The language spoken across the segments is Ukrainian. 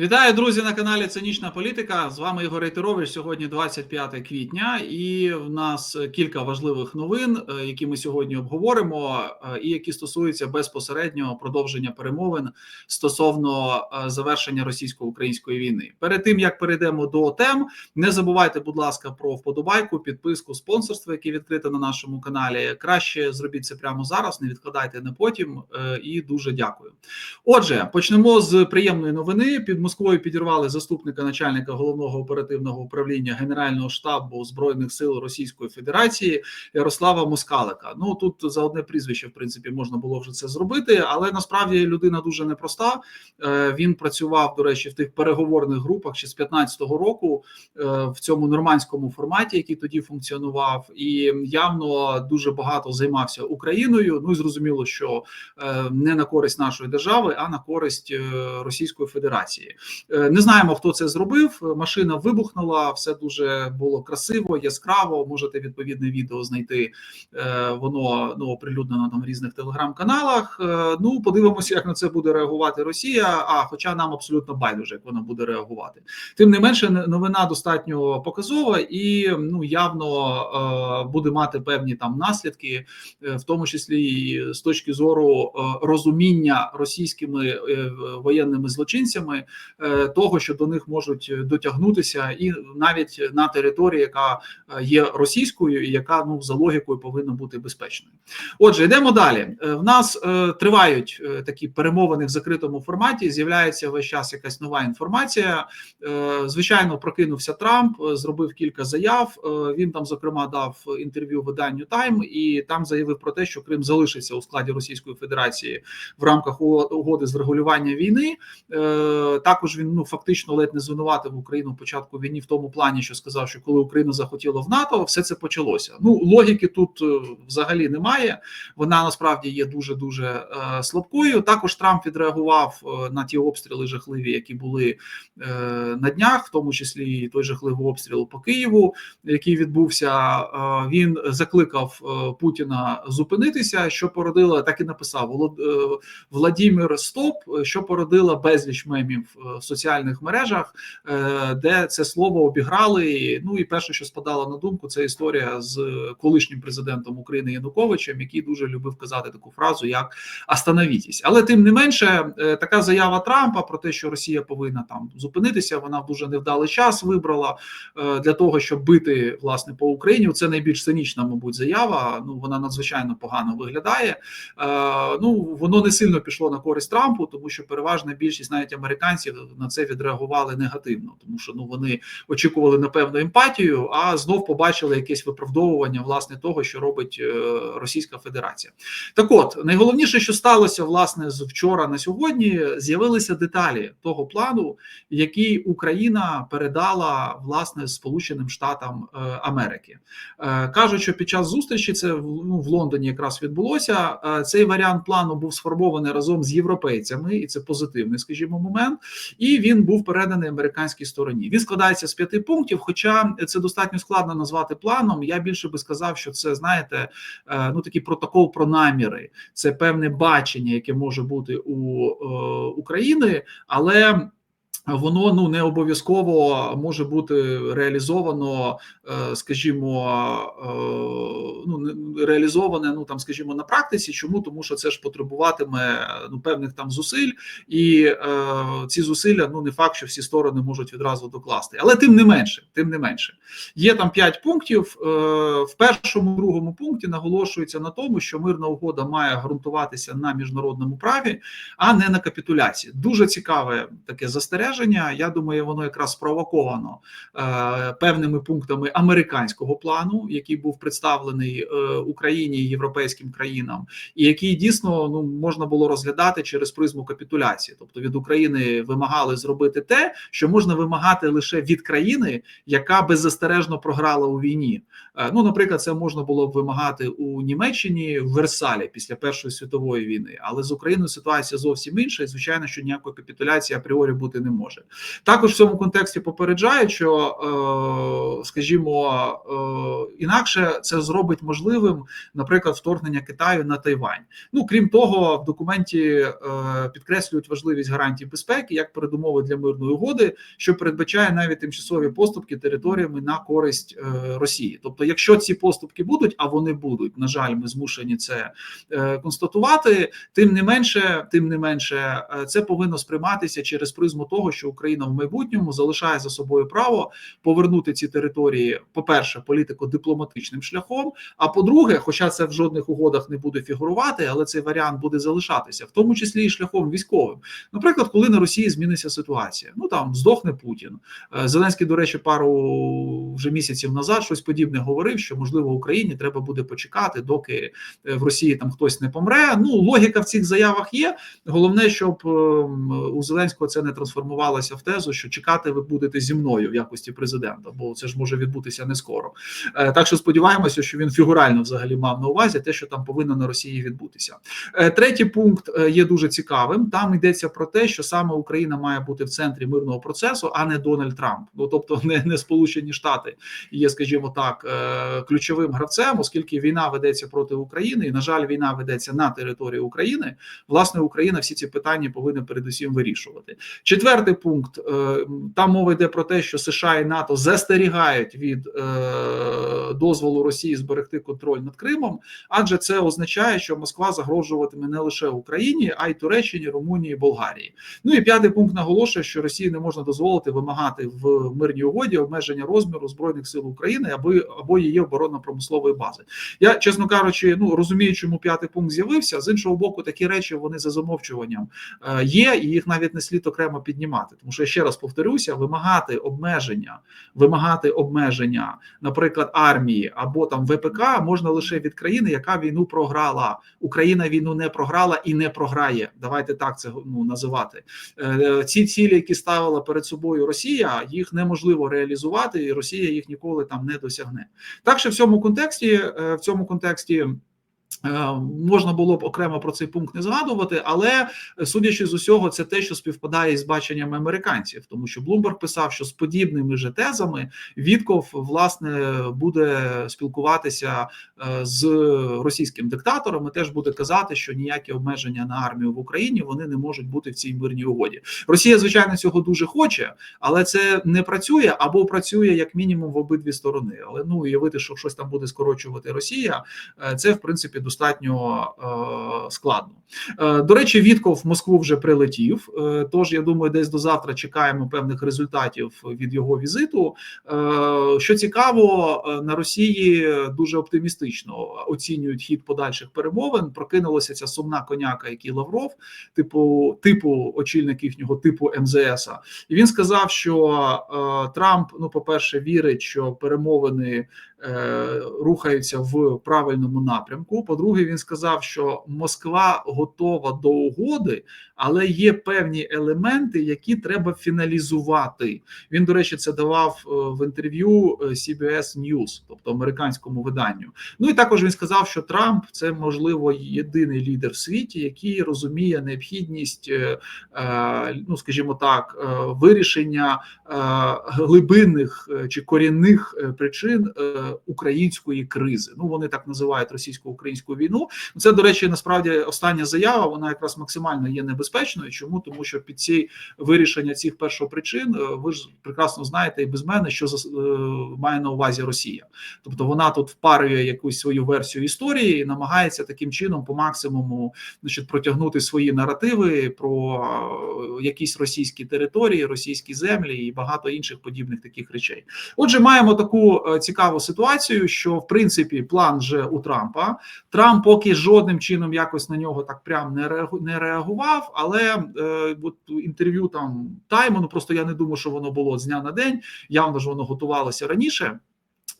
Вітаю, друзі, на каналі Цинічна Політика. З вами Ігор Рейтерович. Сьогодні 25 квітня, і в нас кілька важливих новин, е, які ми сьогодні обговоримо, е, і які стосуються безпосереднього продовження перемовин стосовно е, завершення російсько-української війни. Перед тим як перейдемо до тем, не забувайте, будь ласка, про вподобайку, підписку, спонсорство, яке відкрите на нашому каналі. Краще зробіть це прямо зараз, не відкладайте на потім. І дуже дякую. Отже, почнемо з приємної новини. Під Москвою підірвали заступника начальника головного оперативного управління Генерального штабу збройних сил Російської Федерації Ярослава Москалика. Ну тут за одне прізвище, в принципі, можна було вже це зробити, але насправді людина дуже непроста. Е, він працював, до речі, в тих переговорних групах ще з 15-го року е, в цьому нормандському форматі, який тоді функціонував, і явно дуже багато займався Україною. Ну і зрозуміло, що е, не на користь нашої держави, а на користь Російської Федерації. Е, не знаємо, хто це зробив. Машина вибухнула, все дуже було красиво, яскраво. Можете відповідне відео знайти. Е, воно ну оприлюднено там в різних телеграм-каналах. Е, ну, подивимося, як на це буде реагувати Росія. А хоча нам абсолютно байдуже, як вона буде реагувати. Тим не менше, новина достатньо показова і ну явно буде мати певні там наслідки, в тому числі і з точки зору розуміння російськими воєнними злочинцями того, що до них можуть дотягнутися, і навіть на території, яка е, є російською, і яка ну за логікою повинна бути безпечною. Отже, йдемо далі. Е, в нас тривають такі перемовини в закритому форматі. З'являється весь час якась нова інформація. Звичайно, прокинувся Трамп, зробив кілька заяв. Він там, зокрема, дав інтерв'ю виданню Тайм і там заявив про те, що Крим залишиться у складі Російської Федерації в рамках угоди з регулювання війни. Також він ну фактично ледь не звинуватив Україну початку війни в тому плані, що сказав, що коли Україна захотіла в НАТО, все це почалося. Ну логіки тут е, взагалі немає. Вона насправді є дуже дуже е, слабкою. Також Трамп відреагував е, на ті обстріли жахливі, які були е, на днях, в тому числі і той жахливий обстріл по Києву, який відбувся. Е, він закликав е, Путіна зупинитися, що породило, так і написав Волод, е, Стоп, що породила безліч мемів в соціальних мережах, е, де це слово обіграли. Ну і перше, що спадало на думку, це історія з колишнім президентом України Януковичем, який дуже любив казати таку фразу, як «Остановітесь». Але тим не менше, е, така заява Трампа про те, що Росія повинна там зупинитися, вона дуже невдалий час вибрала для того, щоб бити власне по Україні. Це найбільш цинічна, мабуть, заява. Ну вона надзвичайно погано виглядає. Ну воно не сильно пішло на користь Трампу, тому що переважна більшість навіть американців на це відреагували негативно, тому що ну вони очікували на певну емпатію, а знов побачили якесь виправдовування власне того, що робить е, Російська Федерація. Так, от найголовніше, що сталося власне з вчора на сьогодні, з'явилися деталі того плану, який Україна передала власне Сполученим Штатам е, Америки. Е, кажуть, що під час зустрічі це ну, в Лондоні якраз відбулося. Цей варіант плану був сформований разом з європейцями, і це позитивний, скажімо, момент і він був переданий американській стороні. Він складається з п'яти пунктів. Хоча це достатньо складно назвати планом. Я більше би сказав, що це знаєте, е, ну такий протокол про наміри, це певне бачення, яке може бути у е, України, але Воно ну не обов'язково може бути реалізовано, е, скажімо, е, ну реалізоване, ну там, скажімо, на практиці. Чому тому, що це ж потребуватиме ну певних там зусиль, і е, ці зусилля ну не факт, що всі сторони можуть відразу докласти, але тим не менше, тим не менше, є там п'ять пунктів. В першому другому пункті наголошується на тому, що мирна угода має ґрунтуватися на міжнародному праві, а не на капітуляції. Дуже цікаве таке застереження застереження. Я думаю, воно якраз спровоковано е, певними пунктами американського плану, який був представлений е, Україні і європейським країнам, і який дійсно ну можна було розглядати через призму капітуляції. Тобто від України вимагали зробити те, що можна вимагати лише від країни, яка беззастережно програла у війні. Е, ну, наприклад, це можна було б вимагати у Німеччині в Версалі після Першої світової війни, але з Україною ситуація зовсім інша, і звичайно, що ніякої капітуляції апріорі бути не може може. Також в цьому контексті попереджають, що, е, скажімо, е, інакше це зробить можливим, наприклад, вторгнення Китаю на Тайвань. Ну крім того, в документі е, підкреслюють важливість гарантій безпеки як передумови для мирної угоди, що передбачає навіть тимчасові поступки територіями на користь Росії. Тобто, якщо ці поступки будуть, а вони будуть, на жаль, ми змушені це констатувати. Тим не менше, тим не менше, це повинно сприйматися через призму того, що Україна в майбутньому залишає за собою право повернути ці території, по перше, політико-дипломатичним шляхом. А по-друге, хоча це в жодних угодах не буде фігурувати, але цей варіант буде залишатися, в тому числі і шляхом військовим. Наприклад, коли на Росії зміниться ситуація, ну там здохне Путін. Е, Зеленський, до речі, пару вже місяців назад щось подібне говорив, що можливо Україні треба буде почекати, доки е, в Росії там хтось не помре. Ну логіка в цих заявах є. Головне, щоб ем, у Зеленського це не трансформувалося в тезу, що чекати ви будете зі мною в якості президента, бо це ж може відбутися не скоро. Е, Так що сподіваємося, що він фігурально взагалі мав на увазі те, що там повинно на Росії відбутися. Е, Третій пункт е, є дуже цікавим. Там йдеться про те, що саме Україна має бути в центрі мирного процесу, а не Дональд Трамп. Ну тобто, не, не Сполучені Штати є, скажімо так, ключовим гравцем, оскільки війна ведеться проти України, і на жаль, війна ведеться на території України. Власне, Україна всі ці питання повинна передусім вирішувати. Четвертий пункт е, там мова йде про те, що США і НАТО застерігають від е, дозволу Росії зберегти контроль над Кримом, адже це означає, що Москва загрожуватиме не лише Україні, а й Туреччині, Румунії, Болгарії. Ну і п'ятий пункт наголошує, що Росії не можна дозволити вимагати в мирній угоді обмеження розміру збройних сил України або або її оборонно-промислової бази. Я чесно кажучи, ну розумію, чому п'ятий пункт з'явився. З іншого боку, такі речі вони за замовчуванням е, є, і їх навіть не слід окремо піднімати. Тому що я ще раз повторюся: вимагати обмеження, вимагати обмеження, наприклад, армії або там ВПК можна лише від країни, яка війну програла. Україна війну не програла і не програє. Давайте так це ну називати. Е, Ці цілі, які ставила перед собою Росія, їх неможливо реалізувати, і Росія їх ніколи там не досягне. Так що в цьому контексті, е, в цьому контексті. Е, можна було б окремо про цей пункт не згадувати, але судячи з усього, це те, що співпадає із баченням американців, тому що Блумберг писав, що з подібними же тезами Вітков власне буде спілкуватися е, з російським диктатором. і Теж буде казати, що ніякі обмеження на армію в Україні вони не можуть бути в цій мирній угоді. Росія, звичайно, цього дуже хоче, але це не працює або працює як мінімум в обидві сторони. Але ну уявити, що щось там буде скорочувати Росія, е, це в принципі достатньо е, складно. Е, до речі, Вітков в Москву вже прилетів. Е, тож я думаю, десь до завтра чекаємо певних результатів від його візиту. Що цікаво, на Росії дуже оптимістично оцінюють хід подальших перемовин. Прокинулася ця сумна коняка, який Лавров, типу типу очільник їхнього типу МЗС. І він сказав, що Трамп, ну, по перше, вірить, що перемовини рухаються в правильному напрямку. По-друге, він сказав, що Москва готова до угоди, але є певні елементи, які треба фіналізувати. Він, до речі, це давав е, в інтерв'ю е, CBS News, тобто американському виданню. Ну і також він сказав, що Трамп це можливо єдиний лідер в світі, який розуміє необхідність, е, ну скажімо так, вирішення глибинних чи корінних причин української кризи. Ну вони так називають російсько-українську війну. Це до речі, насправді остання заява. Вона якраз максимально є небезпечною. Чому тому, що під ці вирішення цих першопричин, ви ж прекрасно знаєте і без мене, що має на увазі Росія, тобто вона тут впарює якусь свою версію історії і намагається таким чином по максимуму значить, протягнути свої наративи про якісь російські території, російські землі і багато інших подібних таких речей. Отже, маємо таку цікаву ситуацію, що в принципі план вже у Трампа. Трамп поки жодним чином якось на нього так прям не реагував. Але е, от інтерв'ю там Таймону, просто я не думаю, що воно було з дня на день. Явно ж воно готувалося раніше.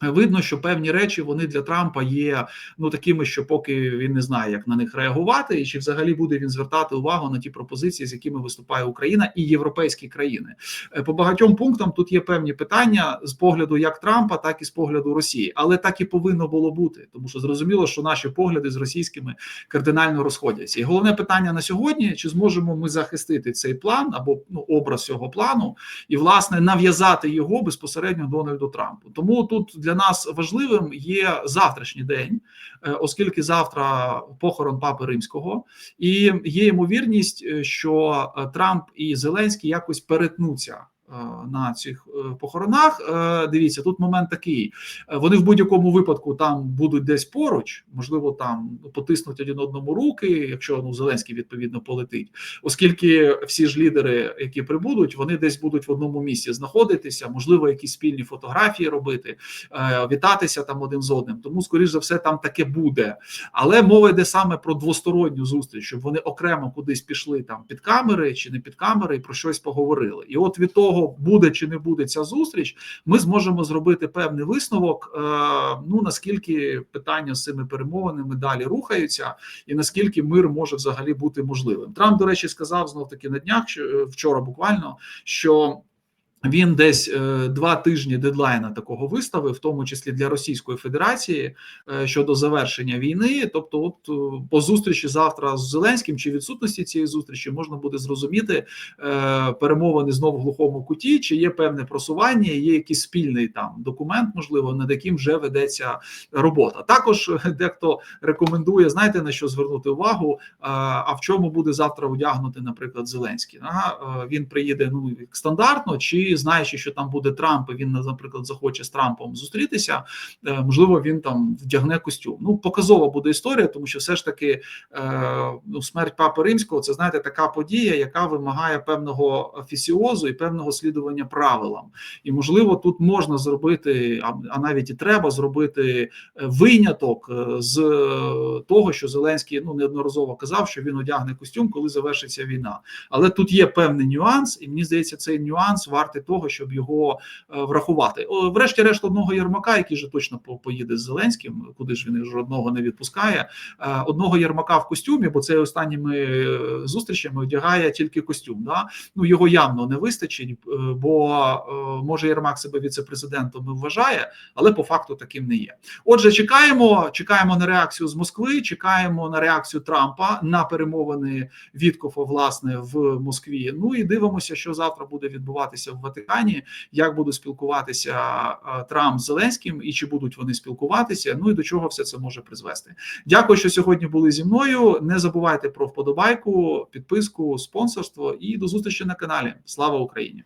Видно, що певні речі вони для Трампа є ну такими, що поки він не знає, як на них реагувати, і чи взагалі буде він звертати увагу на ті пропозиції, з якими виступає Україна і європейські країни. Е, По багатьом пунктам тут є певні питання з погляду як Трампа, так і з погляду Росії, але так і повинно було бути, тому що зрозуміло, що наші погляди з російськими кардинально розходяться. І головне питання на сьогодні: чи зможемо ми захистити цей план або ну образ цього плану, і власне нав'язати його безпосередньо Дональду Трампу. Тому тут для нас важливим є завтрашній день, е, оскільки завтра похорон папи римського, і є ймовірність, е, що е, Трамп і Зеленський якось перетнуться. Е, На цих е, похоронах Е, дивіться, тут момент такий: вони в будь-якому випадку там будуть десь поруч, можливо, там потиснуть один одному руки, якщо ну Зеленський відповідно полетить, оскільки всі ж лідери, які прибудуть, вони десь будуть в одному місці знаходитися, можливо, якісь спільні фотографії робити, вітатися там один з одним. Тому, скоріш за все, там таке буде. Але мова йде саме про двосторонню зустріч, щоб вони окремо кудись пішли там під камери чи не під камери, і про щось поговорили. І от від того, буде чи не буде ця зустріч, ми зможемо зробити певний висновок. е, Ну наскільки питання з цими перемовинами далі рухаються, і наскільки мир може взагалі бути можливим. Трамп, до речі, сказав знов таки на днях, що е, вчора буквально що. Він десь е, два тижні дедлайна такого виставив, в тому числі для Російської Федерації е, щодо завершення війни. Тобто, от е, по зустрічі завтра з Зеленським чи відсутності цієї зустрічі можна буде зрозуміти перемовини знову в глухому куті, чи є певне просування, є якийсь спільний там документ, можливо, над яким вже ведеться робота. Також дехто рекомендує, знаєте на що звернути увагу. А в чому буде завтра одягнути, наприклад, Зеленський? Ага, він приїде ну стандартно, чи знаючи, що там буде Трамп, і він наприклад захоче з Трампом зустрітися. е, Можливо, він там вдягне костюм. Ну показова буде історія, тому що все ж таки е, ну, смерть папи римського це знаєте така подія, яка вимагає певного офісіозу і певного слідування правилам. І можливо, тут можна зробити, а, навіть і треба зробити е, виняток з того, що Зеленський ну неодноразово казав, що він одягне костюм, коли завершиться війна. Але тут є певний нюанс, і мені здається, цей нюанс вартий того, щоб його е, врахувати. Врешті-решт, одного Єрмака, який же точно по- поїде з Зеленським, куди ж він жодного не відпускає. е, Одного Єрмака в костюмі, бо це останніми е, зустрічами одягає тільки костюм. Да? Ну його явно не вистачить, бо може Єрмак себе віце-президентом і вважає, але по факту таким не є. Отже, чекаємо, чекаємо на реакцію з Москви, чекаємо на реакцію Трампа на перемовини Віткофа, власне, в Москві. Ну і дивимося, що завтра буде відбуватися в Ватикані, як буде спілкуватися Трамп з Зеленським, і чи будуть вони спілкуватися. Ну і до чого все це може призвести. Дякую, що сьогодні були зі мною. Не забувайте про вподобайку, підписку, спонсорство і до зустрічі на каналі. Слава Україні!